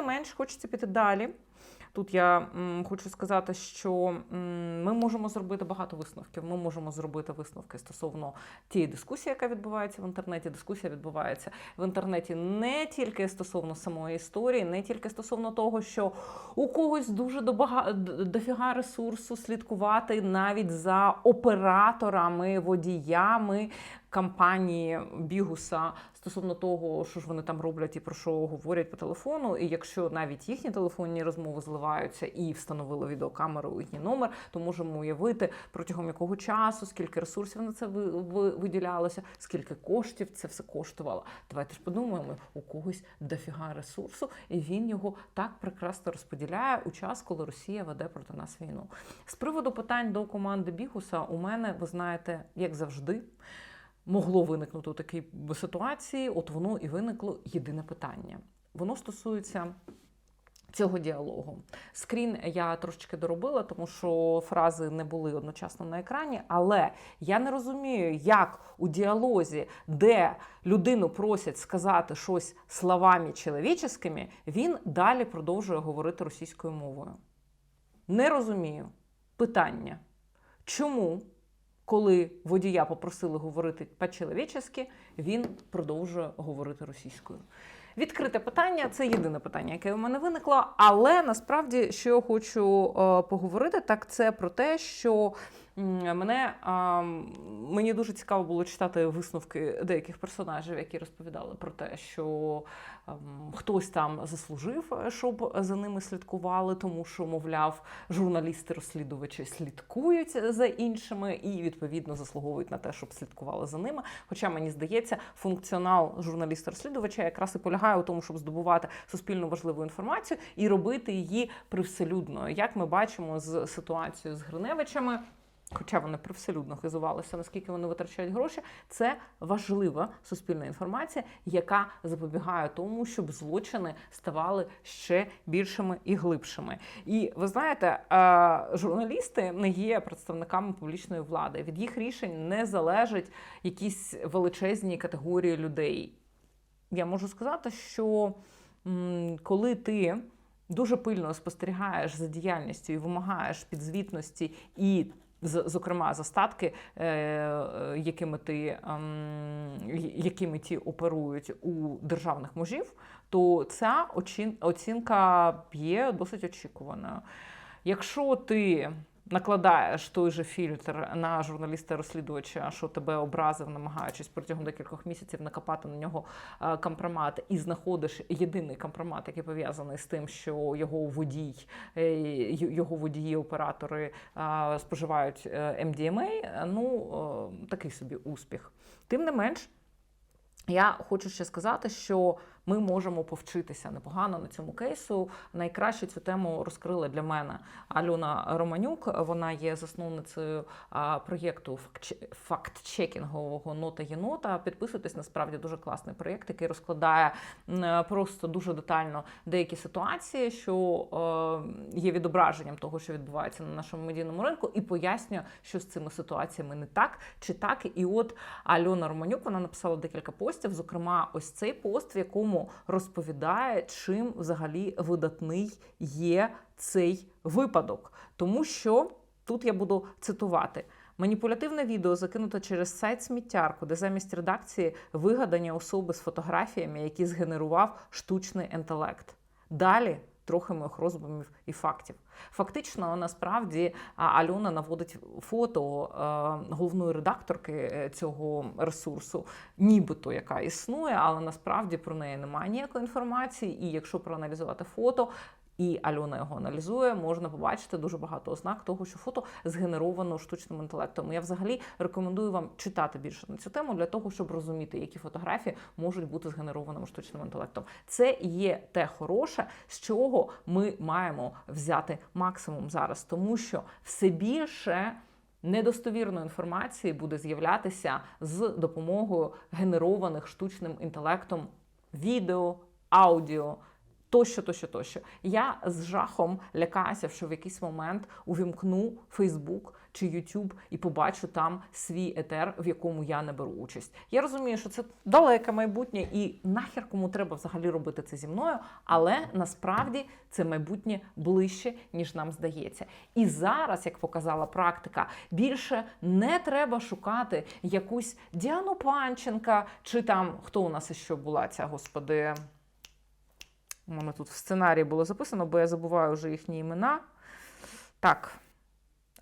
не менш, хочеться піти далі. Тут я хочу сказати, що ми можемо зробити багато висновків. Ми можемо зробити висновки стосовно тієї дискусії, яка відбувається в інтернеті. Дискусія відбувається в інтернеті не тільки стосовно самої історії, не тільки стосовно того, що у когось дуже добага... дофіга ресурсу слідкувати навіть за операторами, водіями кампанії Бігуса стосовно того, що ж вони там роблять і про що говорять по телефону. І якщо навіть їхні телефонні розмови зливаються і встановили відеокамеру їхній номер, то можемо уявити протягом якого часу, скільки ресурсів на це ви- ви- виділялося, скільки коштів це все коштувало. Давайте ж подумаємо, у когось дофіга ресурсу, і він його так прекрасно розподіляє у час, коли Росія веде проти нас війну. З приводу питань до команди Бігуса, у мене, ви знаєте, як завжди. Могло виникнути у такій ситуації, от воно і виникло єдине питання. Воно стосується цього діалогу. Скрін я трошечки доробила, тому що фрази не були одночасно на екрані. Але я не розумію, як у діалозі, де людину просять сказати щось словами чоловіческими, він далі продовжує говорити російською мовою. Не розумію. Питання. Чому, коли водія попросили говорити по-чоловічески, він продовжує говорити російською? Відкрите питання це єдине питання, яке у мене виникло. Але насправді, що я хочу е, поговорити, так це про те, що мене а, мені дуже цікаво було читати висновки деяких персонажів, які розповідали про те, що ем, хтось там заслужив, щоб за ними слідкували, тому що, мовляв, журналісти-розслідувачі слідкують за іншими і відповідно заслуговують на те, щоб слідкували за ними. Хоча мені здається, функціонал журналіста-розслідувача якраз і полягає у тому, щоб здобувати суспільно важливу інформацію і робити її привселюдною. Як ми бачимо з ситуацією з Гриневичами. Хоча вони привселюдно хизувалися, наскільки вони витрачають гроші, це важлива суспільна інформація, яка запобігає тому, щоб злочини ставали ще більшими і глибшими. І ви знаєте, е, журналісти не є представниками публічної влади. Від їх рішень не залежать якісь величезні категорії людей. Я можу сказати, що коли ти дуже пильно спостерігаєш за діяльністю і вимагаєш підзвітності і зокрема за статки, е, е, якими ти ем, якими ті оперують у державних мужів, то ця оцінка є досить очікуваною. Якщо ти накладаєш той же фільтр на журналіста-розслідувача, що тебе образив, намагаючись протягом декількох місяців накопати на нього е, компромат, і знаходиш єдиний компромат, який пов'язаний з тим, що його водій, е, його водії-оператори е, споживають MDMA, ну е, такий собі успіх. Тим не менш. Я хочу ще сказати, що ми можемо повчитися непогано на цьому кейсу. Найкраще цю тему розкрила для мене Альона Романюк. Вона є засновницею проєкту фактче- факт-чекінгового нота єнота. Підписуйтесь, насправді дуже класний проєкт, який розкладає просто дуже детально деякі ситуації, що е, є відображенням того, що відбувається на нашому медійному ринку, і пояснює, що з цими ситуаціями не так чи так. І от Альона Романюк вона написала декілька постів. Зокрема, ось цей пост, в якому розповідає, чим взагалі видатний є цей випадок, тому що тут я буду цитувати. Маніпулятивне відео закинуто через сайт сміттярку, де замість редакції вигадані особи з фотографіями, які згенерував штучний інтелект. Далі трохи моїх роздумів і фактів. Фактично, насправді Альона наводить фото е, головної редакторки е, цього ресурсу, нібито яка існує, але насправді про неї немає ніякої інформації. І якщо проаналізувати фото. І Альона його аналізує, можна побачити дуже багато ознак того, що фото згенеровано штучним інтелектом. Я взагалі рекомендую вам читати більше на цю тему для того, щоб розуміти, які фотографії можуть бути згенерованими штучним інтелектом. Це є те хороше, з чого ми маємо взяти максимум зараз, тому що все більше. Недостовірної інформації буде з'являтися з допомогою генерованих штучним інтелектом відео, аудіо, тощо, тощо, тощо. Я з жахом лякаюся, що в якийсь момент увімкну Фейсбук чи YouTube і побачу там свій етер, в якому я не беру участь. Я розумію, що це далеке майбутнє, і нахер кому треба взагалі робити це зі мною, але насправді це майбутнє ближче, ніж нам здається. І зараз, як показала практика, більше не треба шукати якусь Діану Панченка, чи там хто у нас ще була ця господи. У мене тут в сценарії було записано, бо я забуваю вже їхні імена. Так.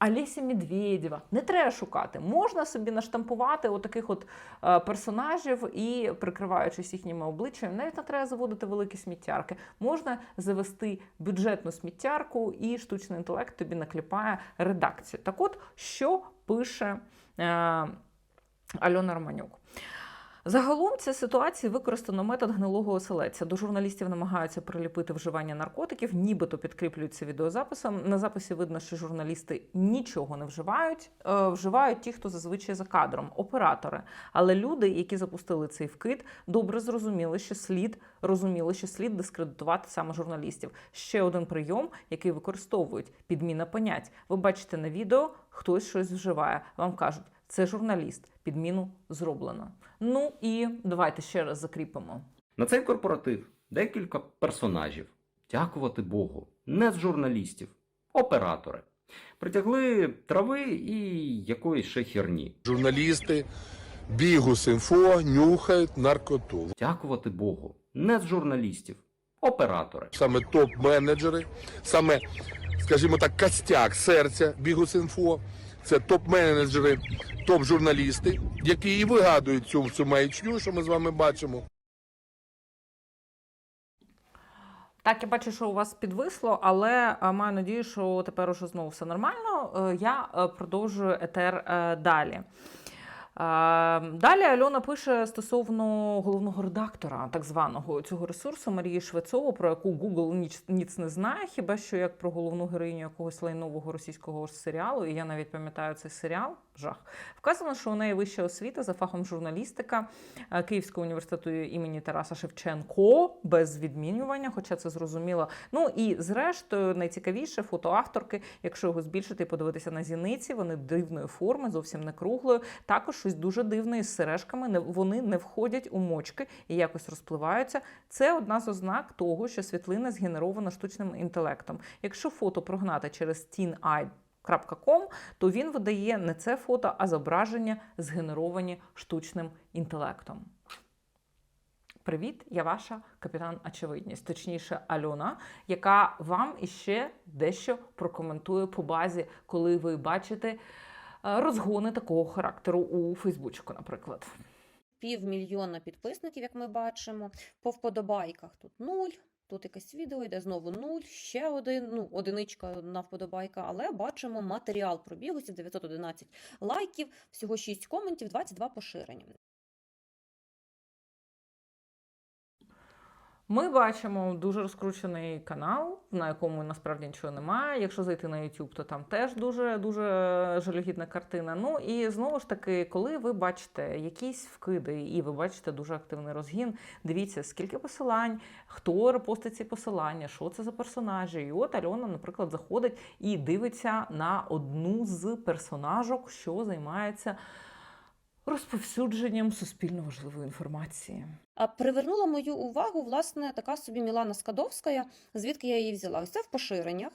Олеся Медведєва. Не треба шукати. Можна собі наштампувати отаких от е, персонажів і, прикриваючись їхніми обличчями, навіть не треба заводити великі сміттярки. Можна завести бюджетну сміттярку, і штучний інтелект тобі накліпає редакцію. Так от, що пише е, Альона Романюк? Загалом в цій ситуації використано метод гнилого оселедця. До журналістів намагаються приліпити вживання наркотиків, нібито підкріплюються відеозаписом. На записі видно, що журналісти нічого не вживають. Е, Вживають ті, хто зазвичай за кадром, оператори. Але люди, які запустили цей вкид, добре зрозуміли, що слід розуміли, що слід дискредитувати саме журналістів. Ще один прийом, який використовують підміна понять. Ви бачите на відео, хтось щось вживає. Вам кажуть, це журналіст, підміну зроблено. Ну і давайте ще раз закріпимо. На цей корпоратив декілька персонажів. Дякувати Богу, не з журналістів, оператори. Притягли трави і якоїсь ще херні. Журналісти Бігус.Інфо нюхають наркоту. Дякувати Богу, не з журналістів, оператори. Саме топ-менеджери, саме, скажімо так, костяк серця Бігус.Інфо. Це топ-менеджери, топ-журналісти, які і вигадують цю всю маячню, що ми з вами бачимо. Так, я бачу, що у вас підвисло, але е, маю надію, що тепер уже знову все нормально. Е, Я е, продовжую етер далі. Е, Далі Альона пише стосовно головного редактора, так званого цього ресурсу Марії Швецово, про яку Google ніч, ніц не знає, хіба що як про головну героїню якогось лайнового російського серіалу. І я навіть пам'ятаю цей серіал. Жах. Вказано, що у неї вища освіта за фахом журналістика е, Київського університету імені Тараса Шевченко без відмінювання, хоча це зрозуміло. Ну і зрештою, найцікавіше фотоавторки, якщо його збільшити і подивитися на зіниці, вони дивної форми, зовсім не круглої. Також щось дуже дивне із сережками. Вони не входять у мочки і якось розпливаються. Це одна з ознак того, що світлина згенерована штучним інтелектом. Якщо фото прогнати через TeenEye, .com, то він видає не це фото, а зображення, згенеровані штучним інтелектом. Привіт, я ваша капітан Очевидність, точніше Альона, яка вам іще дещо прокоментує по базі, коли ви бачите розгони такого характеру у Фейсбучку, наприклад. півмільйона підписників, як ми бачимо. По вподобайках тут нуль. Тут якесь відео йде знову нуль, ще один, ну, одиничка на вподобайка, але бачимо матеріал про бігусів, 911 лайків, всього 6 коментів, 22 поширення. Ми бачимо дуже розкручений канал, на якому насправді нічого немає. Якщо зайти на YouTube, то там теж дуже дуже жалюгідна картина. Ну і знову ж таки, коли ви бачите якісь вкиди, і ви бачите дуже активний розгін, дивіться, скільки посилань, хто репостить ці посилання, що це за персонажі. І от Альона, наприклад, заходить і дивиться на одну з персонажок, що займається розповсюдженням суспільно важливої інформації. А привернула мою увагу, власне, така собі Мілана Скадовська, звідки я її взяла. Ось в поширеннях.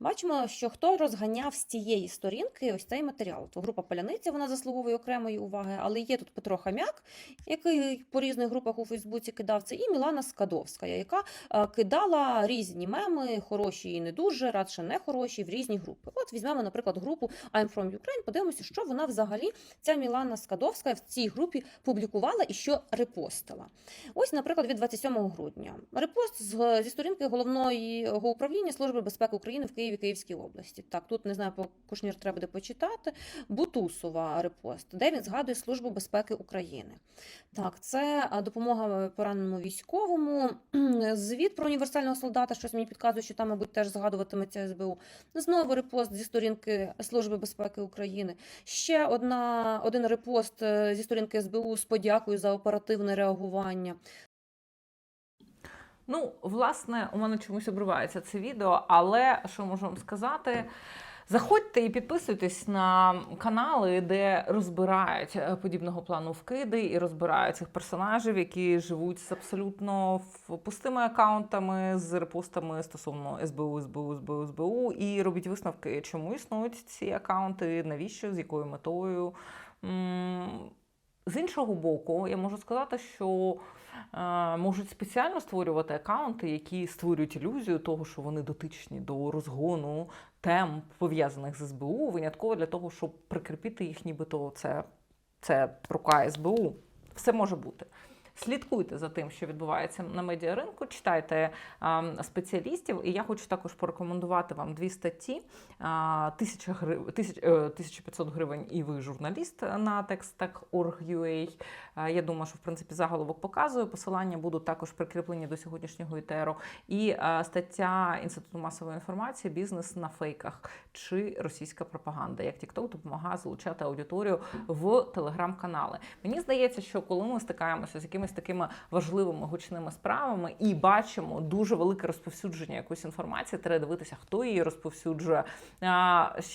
Бачимо, що хто розганяв з тієї сторінки ось цей матеріал. То група Паляниця вона заслуговує окремої уваги, але є тут Петро Хам'як, який по різних групах у Фейсбуці кидав це, і Мілана Скадовська, яка е, кидала різні меми, хороші і не дуже, радше не хороші, в різні групи. От візьмемо, наприклад, групу I'm from Ukraine, подивимося, що вона взагалі, ця Мілана Скадовська в цій групі публікувала і що репостила. Ось, наприклад, від 27 грудня. Репост зі сторінки головного управління Служби безпеки України в Києві Київській області. Так, тут не знаю, по Кушнір треба буде почитати. Бутусова репост, де він згадує Службу безпеки України. Так, це допомога пораненому військовому. Звіт про універсального солдата, щось мені підказує, що там, мабуть, теж згадуватиметься СБУ. Знову репост зі сторінки Служби безпеки України. Ще одна, один репост е, зі сторінки СБУ з подякою за оперативне реагування. Ну, власне, у мене чомусь обривається це відео, але що можу вам сказати? Заходьте і підписуйтесь на канали, де розбирають е, подібного плану вкиди і розбирають цих персонажів, які живуть з абсолютно пустими акаунтами, з репостами стосовно СБУ, СБУ, СБУ, СБУ, і робіть висновки, чому існують ці акаунти, навіщо, з якою метою. З іншого боку, я можу сказати, що е, можуть спеціально створювати акаунти, які створюють ілюзію того, що вони дотичні до розгону тем, пов'язаних з СБУ, винятково для того, щоб прикріпити їх, нібито це, це рука СБУ. Все може бути. Слідкуйте за тим, що відбувається на медіаринку, читайте спеціалістів. І я хочу також порекомендувати вам дві статті: а, 1000 грив... тисяч- е, 1500 гривень, і ви журналіст на text.org.ua. Я думаю, що в принципі заголовок показує. Посилання будуть також прикріплені до сьогоднішнього етеру. І стаття Інституту масової інформації Бізнес на фейках чи російська пропаганда. Як TikTok допомагає залучати аудиторію в телеграм-канали. Мені здається, що коли ми стикаємося з якимись такими важливими гучними справами і бачимо дуже велике розповсюдження якоїсь інформації, треба дивитися, хто її розповсюджує,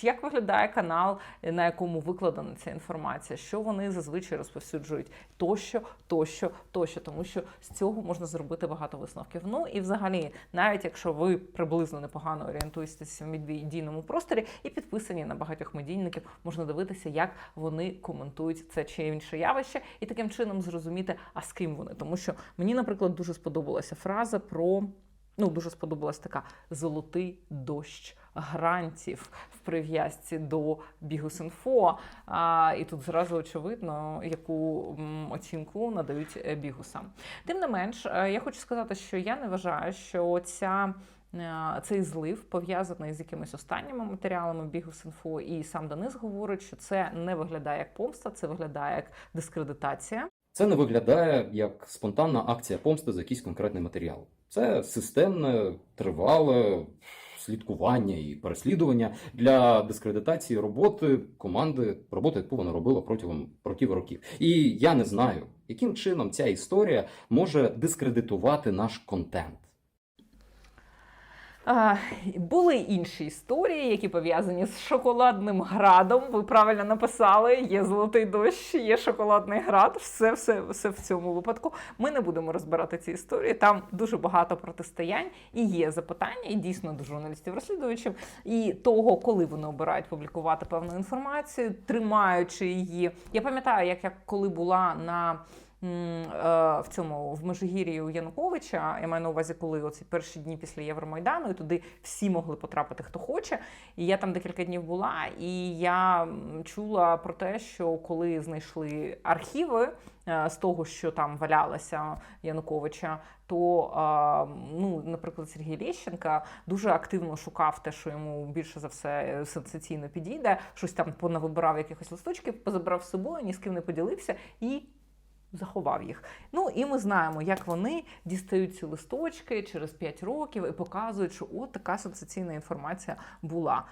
як виглядає канал, на якому викладена ця інформація, що вони зазвичай розповсюджують, тощо, тощо, тощо, тому що з цього можна зробити багато висновків. Ну і взагалі, навіть якщо ви приблизно непогано орієнтуєтеся в медійному просторі і підписані на багатьох медійників, можна дивитися, як вони коментують це чи інше явище, і таким чином зрозуміти, а з ким вони. Тому що мені, наприклад, дуже сподобалася фраза про. Ну, дуже сподобалась така золотий дощ грантів в прив'язці до Бігус.Інфо. А, і тут зразу очевидно, яку оцінку надають е, бігусам. Тим не менш, е, я хочу сказати, що я не вважаю, що ця. е, Цей злив пов'язаний з якимись останніми матеріалами Бігус.Інфо, і сам Денис говорить, що це не виглядає як помста, це виглядає як дискредитація. Це не виглядає як спонтанна акція помсти за якийсь конкретний матеріал. Це системне, тривале слідкування і переслідування для дискредитації роботи команди, роботи, яку вона робила протягом протягом років. І я не знаю, яким чином ця історія може дискредитувати наш контент. Були інші історії, які пов'язані з шоколадним градом. Ви правильно написали: є золотий дощ, є шоколадний град. Все, все, все в цьому випадку. Ми не будемо розбирати ці історії. Там дуже багато протистоянь і є запитання, і дійсно до журналістів-розслідувачів, і того, коли вони обирають публікувати певну інформацію, тримаючи її. Я пам'ятаю, як я коли була на. Е, В цьому в Межигір'ї у Януковича, я маю на увазі, коли оці перші дні після Євромайдану, і туди всі могли потрапити, хто хоче. І я там декілька днів була, і я чула про те, що коли знайшли архіви е, з того, що там валялося Януковича, то, е, ну, наприклад, Сергій Лещенка дуже активно шукав те, що йому більше за все сенсаційно підійде, щось там понавибирав якихось листочків, позабрав з собою, ні з ким не поділився і. Заховав їх. Ну і ми знаємо, як вони дістають ці листочки через 5 років і показують, що от така сенсаційна інформація була.